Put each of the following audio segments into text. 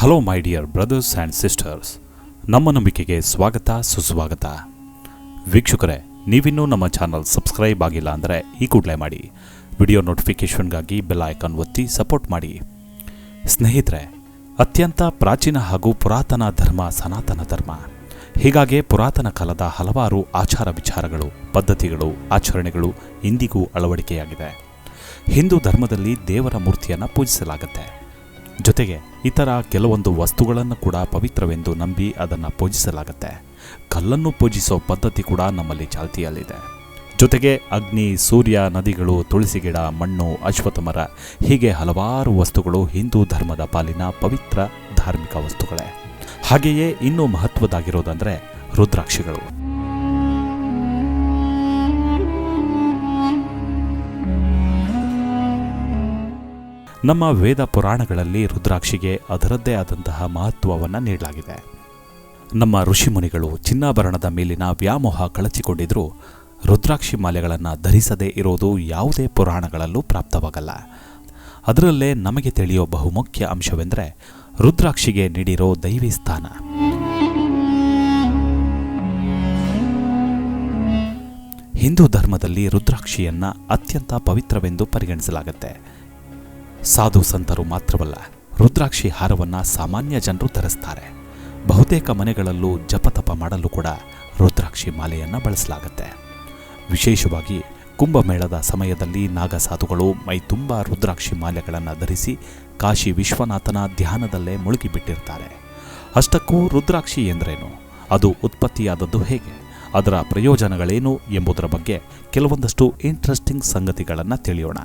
Hello my dear brothers and sisters ನಮ್ಮ ನಂಬಿಕೆಗೆ ಸ್ವಾಗತ, ಸುಸ್ವಾಗತ. ವೀಕ್ಷಕರೇ, ನೀವಿನ್ನೂ ನಮ್ಮ ಚಾನಲ್ ಸಬ್ಸ್ಕ್ರೈಬ್ ಆಗಿಲ್ಲ ಅಂದರೆ ಈ ಕೂಡಲೇ ಮಾಡಿ. ವಿಡಿಯೋ ನೋಟಿಫಿಕೇಷನ್ಗಾಗಿ ಬೆಲ್ ಐಕಾನ್ ಒತ್ತಿ ಸಪೋರ್ಟ್ ಮಾಡಿ. ಸ್ನೇಹಿತರೆ, ಅತ್ಯಂತ ಪ್ರಾಚೀನ ಹಾಗೂ ಪುರಾತನ ಧರ್ಮ, ಸನಾತನ ಧರ್ಮ. ಹೀಗಾಗಿ ಪುರಾತನ ಕಾಲದ ಹಲವಾರು ಆಚಾರ ವಿಚಾರಗಳು, ಪದ್ಧತಿಗಳು, ಆಚರಣೆಗಳು ಇಂದಿಗೂ ಅಳವಡಿಕೆಯಾಗಿದೆ. ಹಿಂದೂ ಧರ್ಮದಲ್ಲಿ ದೇವರ ಮೂರ್ತಿಯನ್ನು ಪೂಜಿಸಲಾಗುತ್ತೆ. ಜೊತೆಗೆ ಇತರ ಕೆಲವೊಂದು ವಸ್ತುಗಳನ್ನು ಕೂಡ ಪವಿತ್ರವೆಂದು ನಂಬಿ ಅದನ್ನು ಪೂಜಿಸಲಾಗುತ್ತೆ. ಕಲ್ಲನ್ನು ಪೂಜಿಸೋ ಪದ್ಧತಿ ಕೂಡ ನಮ್ಮಲ್ಲಿ ಚಾಲ್ತಿಯಲ್ಲಿದೆ. ಜೊತೆಗೆ ಅಗ್ನಿ, ಸೂರ್ಯ, ನದಿಗಳು, ತುಳಸಿ ಗಿಡ, ಮಣ್ಣು ಅಶ್ವತ್ಥ ಮರ ಹೀಗೆ ಹಲವಾರು ವಸ್ತುಗಳು ಹಿಂದೂ ಧರ್ಮದ ಪಾಲಿನ ಪವಿತ್ರ ಧಾರ್ಮಿಕ ವಸ್ತುಗಳೇ. ಹಾಗೆಯೇ ಇನ್ನೂ ಮಹತ್ವದಾಗಿರೋದಂದ್ರೆ ರುದ್ರಾಕ್ಷಿಗಳು. ನಮ್ಮ ವೇದ ಪುರಾಣಗಳಲ್ಲಿ ರುದ್ರಾಕ್ಷಿಗೆ ಅದರದ್ದೇ ಆದಂತಹ ಮಹತ್ವವನ್ನು ನೀಡಲಾಗಿದೆ. ನಮ್ಮ ಋಷಿಮುನಿಗಳು ಚಿನ್ನಾಭರಣದ ಮೇಲಿನ ವ್ಯಾಮೋಹ ಕಳಚಿಕೊಂಡಿದ್ರೂ ರುದ್ರಾಕ್ಷಿ ಮಾಲೆಗಳನ್ನು ಧರಿಸದೇ ಇರೋದು ಯಾವುದೇ ಪುರಾಣಗಳಲ್ಲೂ ಪ್ರಾಪ್ತವಾಗಲ್ಲ. ಅದರಲ್ಲೇ ನಮಗೆ ತಿಳಿಯೋ ಬಹುಮುಖ್ಯ ಅಂಶವೆಂದರೆ ರುದ್ರಾಕ್ಷಿಗೆ ನೀಡಿರೋ ದೈವಿ ಸ್ಥಾನ. ಹಿಂದೂ ಧರ್ಮದಲ್ಲಿ ರುದ್ರಾಕ್ಷಿಯನ್ನ ಅತ್ಯಂತ ಪವಿತ್ರವೆಂದು ಪರಿಗಣಿಸಲಾಗುತ್ತೆ. ಸಾಧು ಸಂತರು ಮಾತ್ರವಲ್ಲ, ರುದ್ರಾಕ್ಷಿ ಹಾರವನ್ನ ಸಾಮಾನ್ಯ ಜನರು ಧರಿಸ್ತಾರೆ. ಬಹುತೇಕ ಮನೆಗಳಲ್ಲೂ ಜಪತಪ ಮಾಡಲು ಕೂಡ ರುದ್ರಾಕ್ಷಿ ಮಾಲೆಯನ್ನ ಬಳಸಲಾಗುತ್ತೆ. ವಿಶೇಷವಾಗಿ ಕುಂಭಮೇಳದ ಸಮಯದಲ್ಲಿ ನಾಗಸಾಧುಗಳು ಮೈ ತುಂಬ ರುದ್ರಾಕ್ಷಿ ಮಾಲೆಗಳನ್ನು ಧರಿಸಿ ಕಾಶಿ ವಿಶ್ವನಾಥನ ಧ್ಯಾನದಲ್ಲೇ ಮುಳುಗಿಬಿಟ್ಟಿರ್ತಾರೆ. ಅಷ್ಟಕ್ಕೂ ರುದ್ರಾಕ್ಷಿ ಎಂದ್ರೇನು? ಅದು ಉತ್ಪತ್ತಿಯಾದದ್ದು ಹೇಗೆ? ಅದರ ಪ್ರಯೋಜನಗಳೇನು ಎಂಬುದರ ಬಗ್ಗೆ ಕೆಲವೊಂದಷ್ಟು ಇಂಟ್ರೆಸ್ಟಿಂಗ್ ಸಂಗತಿಗಳನ್ನು ತಿಳಿಯೋಣ.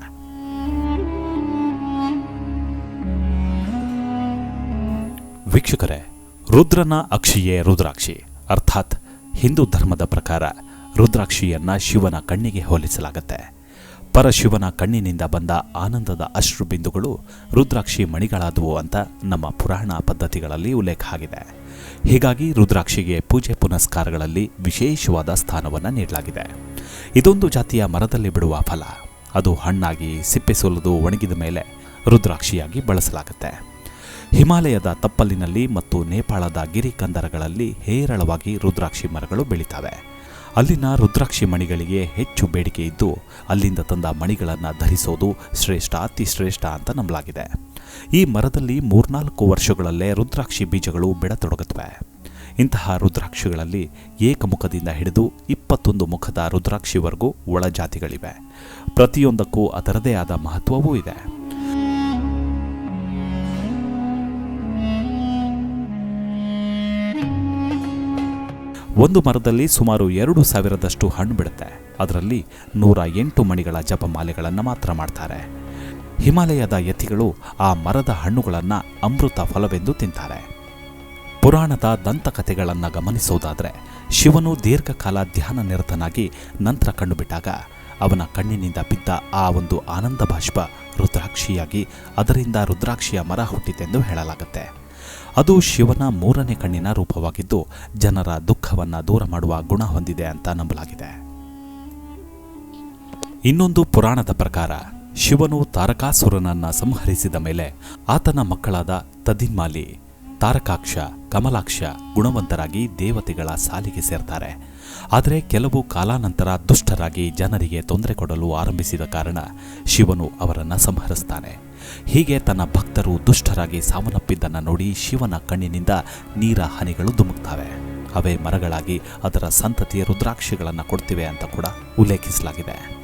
ವೀಕ್ಷಕರೇ, ರುದ್ರನ ಅಕ್ಷಿಯೇ ರುದ್ರಾಕ್ಷಿ. ಅರ್ಥಾತ್ ಹಿಂದೂ ಧರ್ಮದ ಪ್ರಕಾರ ರುದ್ರಾಕ್ಷಿಯನ್ನ ಶಿವನ ಕಣ್ಣಿಗೆ ಹೋಲಿಸಲಾಗುತ್ತೆ. ಪರಶಿವನ ಕಣ್ಣಿನಿಂದ ಬಂದ ಆನಂದದ ಅಶ್ರು ಬಿಂದುಗಳು ರುದ್ರಾಕ್ಷಿ ಮಣಿಗಳಾದವು ಅಂತ ನಮ್ಮ ಪುರಾಣ ಪದ್ಧತಿಗಳಲ್ಲಿ ಉಲ್ಲೇಖ ಆಗಿದೆ. ಹೀಗಾಗಿ ರುದ್ರಾಕ್ಷಿಗೆ ಪೂಜೆ ಪುನಸ್ಕಾರಗಳಲ್ಲಿ ವಿಶೇಷವಾದ ಸ್ಥಾನವನ್ನು ನೀಡಲಾಗಿದೆ. ಇದೊಂದು ಜಾತಿಯ ಮರದಲ್ಲಿ ಬಿಡುವ ಫಲ. ಅದು ಹಣ್ಣಾಗಿ, ಸಿಪ್ಪೆ ಸೋಲದು ಒಣಗಿದ ಮೇಲೆ ರುದ್ರಾಕ್ಷಿಯಾಗಿ ಬಳಸಲಾಗುತ್ತೆ. ಹಿಮಾಲಯದ ತಪ್ಪಲಿನಲ್ಲಿ ಮತ್ತು ನೇಪಾಳದ ಗಿರಿ ಕಂದರಗಳಲ್ಲಿ ಹೇರಳವಾಗಿ ರುದ್ರಾಕ್ಷಿ ಮರಗಳು ಬೆಳೀತವೆ. ಅಲ್ಲಿನ ರುದ್ರಾಕ್ಷಿ ಮಣಿಗಳಿಗೆ ಹೆಚ್ಚು ಬೇಡಿಕೆ ಇದ್ದು, ಅಲ್ಲಿಂದ ತಂದ ಮಣಿಗಳನ್ನು ಧರಿಸೋದು ಶ್ರೇಷ್ಠ, ಅತಿ ಶ್ರೇಷ್ಠ ಅಂತ ನಂಬಲಾಗಿದೆ. ಈ ಮರದಲ್ಲಿ ಮೂರ್ನಾಲ್ಕು ವರ್ಷಗಳಲ್ಲೇ ರುದ್ರಾಕ್ಷಿ ಬೀಜಗಳು ಬಿಡತೊಡಗುತ್ತವೆ. ಇಂತಹ ರುದ್ರಾಕ್ಷಿಗಳಲ್ಲಿ ಏಕಮುಖದಿಂದ ಹಿಡಿದು ಇಪ್ಪತ್ತೊಂದು ಮುಖದ ರುದ್ರಾಕ್ಷಿವರೆಗೂ ಒಳಜಾತಿಗಳಿವೆ ಪ್ರತಿಯೊಂದಕ್ಕೂ ಅದರದೇ ಆದ ಮಹತ್ವವೂ ಇದೆ. ಒಂದು ಮರದಲ್ಲಿ ಸುಮಾರು ಎರಡು ಸಾವಿರದಷ್ಟು ಹಣ್ಣು ಬಿಡುತ್ತೆ. ಅದರಲ್ಲಿ ನೂರ ಎಂಟು ಮಣಿಗಳ ಜಪಮಾಲೆಗಳನ್ನು ಮಾತ್ರ ಮಾಡ್ತಾರೆ. ಹಿಮಾಲಯದ ಯತಿಗಳು ಆ ಮರದ ಹಣ್ಣುಗಳನ್ನು ಅಮೃತ ಫಲವೆಂದು ತಿಂತಾರೆ. ಪುರಾಣದ ದಂತಕಥೆಗಳನ್ನು ಗಮನಿಸೋದಾದರೆ, ಶಿವನು ದೀರ್ಘಕಾಲ ಧ್ಯಾನ ನಿರತನಾಗಿ ನಂತರ ಕಂಡುಬಿಟ್ಟಾಗ ಅವನ ಕಣ್ಣಿನಿಂದ ಬಿದ್ದ ಆ ಒಂದು ಆನಂದ ಬಾಷ್ಪ ರುದ್ರಾಕ್ಷಿಯಾಗಿ ಅದರಿಂದ ರುದ್ರಾಕ್ಷಿಯ ಮರ ಹುಟ್ಟಿತೆಂದು ಹೇಳಲಾಗುತ್ತೆ. ಅದು ಶಿವನ ಮೂರನೇ ಕಣ್ಣಿನ ರೂಪವಾಗಿದ್ದು ಜನರ ದುಃಖವನ್ನು ದೂರ ಮಾಡುವ ಗುಣ ಹೊಂದಿದೆ ಅಂತ ನಂಬಲಾಗಿದೆ. ಇನ್ನೊಂದು ಪುರಾಣದ ಪ್ರಕಾರ, ಶಿವನು ತಾರಕಾಸುರನನ್ನು ಸಂಹರಿಸಿದ ಮೇಲೆ ಆತನ ಮಕ್ಕಳಾದ ತದಿನ್ಮಾಲಿ, ತಾರಕಾಕ್ಷ, ಕಮಲಾಕ್ಷ ಗುಣವಂತರಾಗಿ ದೇವತೆಗಳ ಸಾಲಿಗೆ ಸೇರ್ತಾರೆ. ಆದರೆ ಕೆಲವು ಕಾಲಾನಂತರ ದುಷ್ಟರಾಗಿ ಜನರಿಗೆ ತೊಂದರೆ ಕೊಡಲು ಆರಂಭಿಸಿದ ಕಾರಣ ಶಿವನು ಅವರನ್ನು ಸಂಹರಿಸ್ತಾನೆ. ಹೀಗೆ ತನ್ನ ಭಕ್ತರು ದುಷ್ಟರಾಗಿ ಸಾವನ್ನಪ್ಪಿದ್ದನ್ನು ನೋಡಿ ಶಿವನ ಕಣ್ಣಿನಿಂದ ನೀರ ಹನಿಗಳು ಧುಮುಕ್ತವೆ. ಅವೇ ಮರಗಳಾಗಿ ಅದರ ಸಂತತಿಯ ರುದ್ರಾಕ್ಷಿಗಳನ್ನು ಕೊಡ್ತಿವೆ ಅಂತ ಕೂಡ ಉಲ್ಲೇಖಿಸಲಾಗಿದೆ.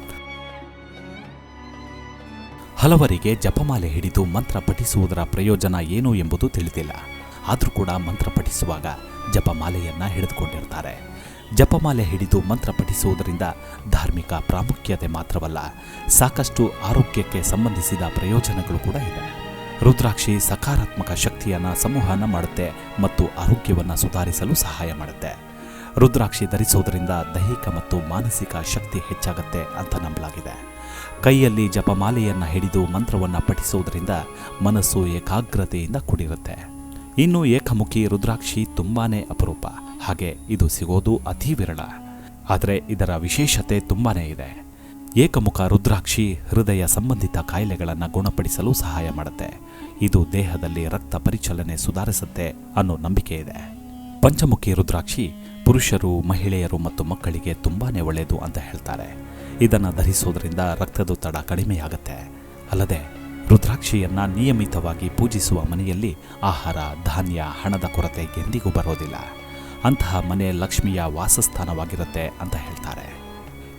ಹಲವರಿಗೆ ಜಪಮಾಲೆ ಹಿಡಿದು ಮಂತ್ರ ಪಠಿಸುವುದರ ಪ್ರಯೋಜನ ಏನು ಎಂಬುದು ತಿಳಿದಿಲ್ಲ. ಆದರೂ ಕೂಡ ಮಂತ್ರ ಪಠಿಸುವಾಗ ಜಪಮಾಲೆಯನ್ನ ಹಿಡಿದುಕೊಂಡಿರ್ತಾರೆ. ಜಪಮಾಲೆ ಹಿಡಿದು ಮಂತ್ರ ಪಠಿಸುವುದರಿಂದ ಧಾರ್ಮಿಕ ಪ್ರಾಮುಖ್ಯತೆ ಮಾತ್ರವಲ್ಲ, ಸಾಕಷ್ಟು ಆರೋಗ್ಯಕ್ಕೆ ಸಂಬಂಧಿಸಿದ ಪ್ರಯೋಜನಗಳು ಕೂಡ ಇದೆ. ರುದ್ರಾಕ್ಷಿ ಸಕಾರಾತ್ಮಕ ಶಕ್ತಿಯನ್ನು ಸಂವಹನ ಮಾಡುತ್ತೆ ಮತ್ತು ಆರೋಗ್ಯವನ್ನು ಸುಧಾರಿಸಲು ಸಹಾಯ ಮಾಡುತ್ತೆ. ರುದ್ರಾಕ್ಷಿ ಧರಿಸುವುದರಿಂದ ದೈಹಿಕ ಮತ್ತು ಮಾನಸಿಕ ಶಕ್ತಿ ಹೆಚ್ಚಾಗುತ್ತೆ ಅಂತ ನಂಬಲಾಗಿದೆ. ಕೈಯಲ್ಲಿ ಜಪಮಾಲೆಯನ್ನು ಹಿಡಿದು ಮಂತ್ರವನ್ನು ಪಠಿಸುವುದರಿಂದ ಮನಸ್ಸು ಏಕಾಗ್ರತೆಯಿಂದ ಕೂಡಿರುತ್ತೆ. ಇನ್ನು ಏಕಮುಖಿ ರುದ್ರಾಕ್ಷಿ ತುಂಬಾನೇ ಅಪರೂಪ. ಹಾಗೆ ಇದು ಸಿಗೋದು ಅತಿ ವಿರಳ. ಆದರೆ ಇದರ ವಿಶೇಷತೆ ತುಂಬಾನೇ ಇದೆ. ಏಕಮುಖ ರುದ್ರಾಕ್ಷಿ ಹೃದಯ ಸಂಬಂಧಿತ ಕಾಯಿಲೆಗಳನ್ನು ಗುಣಪಡಿಸಲು ಸಹಾಯ ಮಾಡುತ್ತೆ. ಇದು ದೇಹದಲ್ಲಿ ರಕ್ತ ಪರಿಚಲನೆ ಸುಧಾರಿಸುತ್ತೆ ಅನ್ನೋ ನಂಬಿಕೆ ಇದೆ. ಪಂಚಮುಖಿ ರುದ್ರಾಕ್ಷಿ ಪುರುಷರು, ಮಹಿಳೆಯರು ಮತ್ತು ಮಕ್ಕಳಿಗೆ ತುಂಬಾನೇ ಒಳ್ಳೆಯದು ಅಂತ ಹೇಳ್ತಾರೆ. ಇದನ್ನು ಧರಿಸೋದ್ರಿಂದ ರಕ್ತದೊತ್ತಡ ಕಡಿಮೆಯಾಗುತ್ತೆ. ಅಲ್ಲದೆ ರುದ್ರಾಕ್ಷಿಯನ್ನ ನಿಯಮಿತವಾಗಿ ಪೂಜಿಸುವ ಮನೆಯಲ್ಲಿ ಆಹಾರ, ಧಾನ್ಯ, ಹಣದ ಕೊರತೆ ಎಂದಿಗೂ ಬರೋದಿಲ್ಲ. ಅಂತಹ ಮನೆ ಲಕ್ಷ್ಮಿಯ ವಾಸಸ್ಥಾನವಾಗಿರುತ್ತೆ ಅಂತ ಹೇಳ್ತಾರೆ.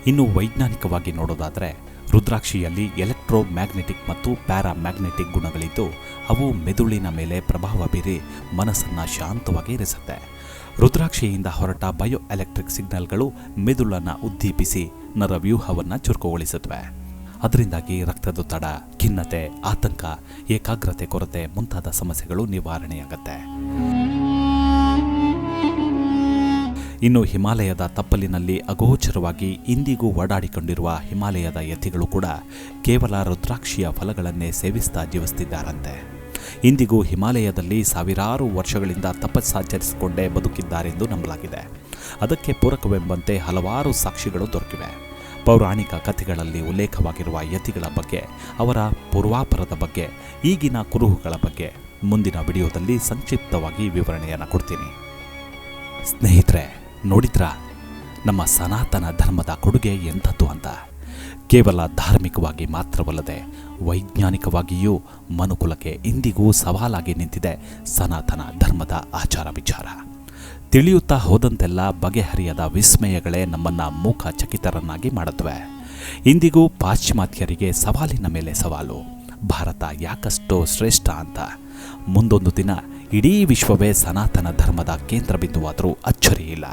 ಇನ್ನು ವೈಜ್ಞಾನಿಕವಾಗಿ ನೋಡೋದಾದರೆ, ರುದ್ರಾಕ್ಷಿಯಲ್ಲಿ ಎಲೆಕ್ಟ್ರೋ ಮ್ಯಾಗ್ನೆಟಿಕ್ ಮತ್ತು ಪ್ಯಾರಾ ಮ್ಯಾಗ್ನೆಟಿಕ್ ಗುಣಗಳಿದ್ದು, ಅವು ಮೆದುಳಿನ ಮೇಲೆ ಪ್ರಭಾವ ಬೀರಿ ಮನಸ್ಸನ್ನು ಶಾಂತವಾಗಿ ಇರಿಸುತ್ತೆ. ರುದ್ರಾಕ್ಷಿಯಿಂದ ಹೊರಟ ಬಯೋ ಎಲೆಕ್ಟ್ರಿಕ್ ಸಿಗ್ನಲ್ಗಳು ಮೆದುಳನ್ನು ಉದ್ದೀಪಿಸಿ, ನರವ್ಯೂಹವನ್ನು ಚುರುಕುಗೊಳಿಸುತ್ತವೆ. ಅದರಿಂದಾಗಿ ರಕ್ತದೊತ್ತಡ ಖಿನ್ನತೆ, ಆತಂಕ, ಏಕಾಗ್ರತೆ ಕೊರತೆ ಮುಂತಾದ ಸಮಸ್ಯೆಗಳು ನಿವಾರಣೆಯಾಗತ್ತೆ. ಇನ್ನು ಹಿಮಾಲಯದ ತಪ್ಪಲಿನಲ್ಲಿ ಅಗೋಚರವಾಗಿ ಇಂದಿಗೂ ಓಡಾಡಿಕೊಂಡಿರುವ ಹಿಮಾಲಯದ ಯತಿಗಳು ಕೂಡ ಕೇವಲ ರುದ್ರಾಕ್ಷಿಯ ಫಲಗಳನ್ನೇ ಸೇವಿಸ್ತಾ ಜೀವಿಸ್ತಿದ್ದಾರಂತೆ. ಇಂದಿಗೂ ಹಿಮಾಲಯದಲ್ಲಿ ಸಾವಿರಾರು ವರ್ಷಗಳಿಂದ ತಪಸ್ಸಾಚರಿಸಿಕೊಂಡೇ ಬದುಕಿದ್ದಾರೆಂದು ನಂಬಲಾಗಿದೆ. ಅದಕ್ಕೆ ಪೂರಕವೆಂಬಂತೆ ಹಲವಾರು ಸಾಕ್ಷಿಗಳು ದೊರಕಿವೆ. ಪೌರಾಣಿಕ ಕಥೆಗಳಲ್ಲಿ ಉಲ್ಲೇಖವಾಗಿರುವ ಯತಿಗಳ ಬಗ್ಗೆ, ಅವರ ಪೂರ್ವಾಪರದ ಬಗ್ಗೆ, ಈಗಿನ ಕುರುಹುಗಳ ಬಗ್ಗೆ ಮುಂದಿನ ವಿಡಿಯೋದಲ್ಲಿ ಸಂಕ್ಷಿಪ್ತವಾಗಿ ವಿವರಣೆಯನ್ನು ಕೊಡ್ತೀನಿ. ಸ್ನೇಹಿತರೆ, ನೋಡಿದ್ರಾ? ನಮ್ಮ ಸನಾತನ ಧರ್ಮದ ಕೊಡುಗೆ ಎಂಥದ್ದು ಅಂತ? ಕೇವಲ ಧಾರ್ಮಿಕವಾಗಿ ಮಾತ್ರವಲ್ಲದೆ ವೈಜ್ಞಾನಿಕವಾಗಿಯೂ ಮನುಕುಲಕ್ಕೆ ಇಂದಿಗೂ ಸವಾಲಾಗಿ ನಿಂತಿದೆ ಸನಾತನ ಧರ್ಮದ ಆಚಾರ ವಿಚಾರ. ತಿಳಿಯುತ್ತಾ ಹೋದಂತೆಲ್ಲ ಬಗೆಹರಿಯದ ವಿಸ್ಮಯಗಳೇ ನಮ್ಮನ್ನ ಮೂಕ ಚಕಿತರನ್ನಾಗಿ ಮಾಡುತ್ತವೆ. ಇಂದಿಗೂ ಪಾಶ್ಚಿಮಾತ್ಯರಿಗೆ ಸವಾಲಿನ ಮೇಲೆ ಸವಾಲು. ಭಾರತ ಯಾಕಷ್ಟು ಶ್ರೇಷ್ಠ ಅಂತ. ಮುಂದೊಂದು ದಿನ ಇಡೀ ವಿಶ್ವವೇ ಸನಾತನ ಧರ್ಮದ ಕೇಂದ್ರ ಬಿಂದುವಾದರೂ ಅಚ್ಚರಿಯಿಲ್ಲ.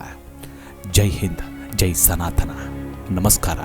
ಜೈ ಹಿಂದ್, ಜೈ ಸನಾತನ. ನಮಸ್ಕಾರ.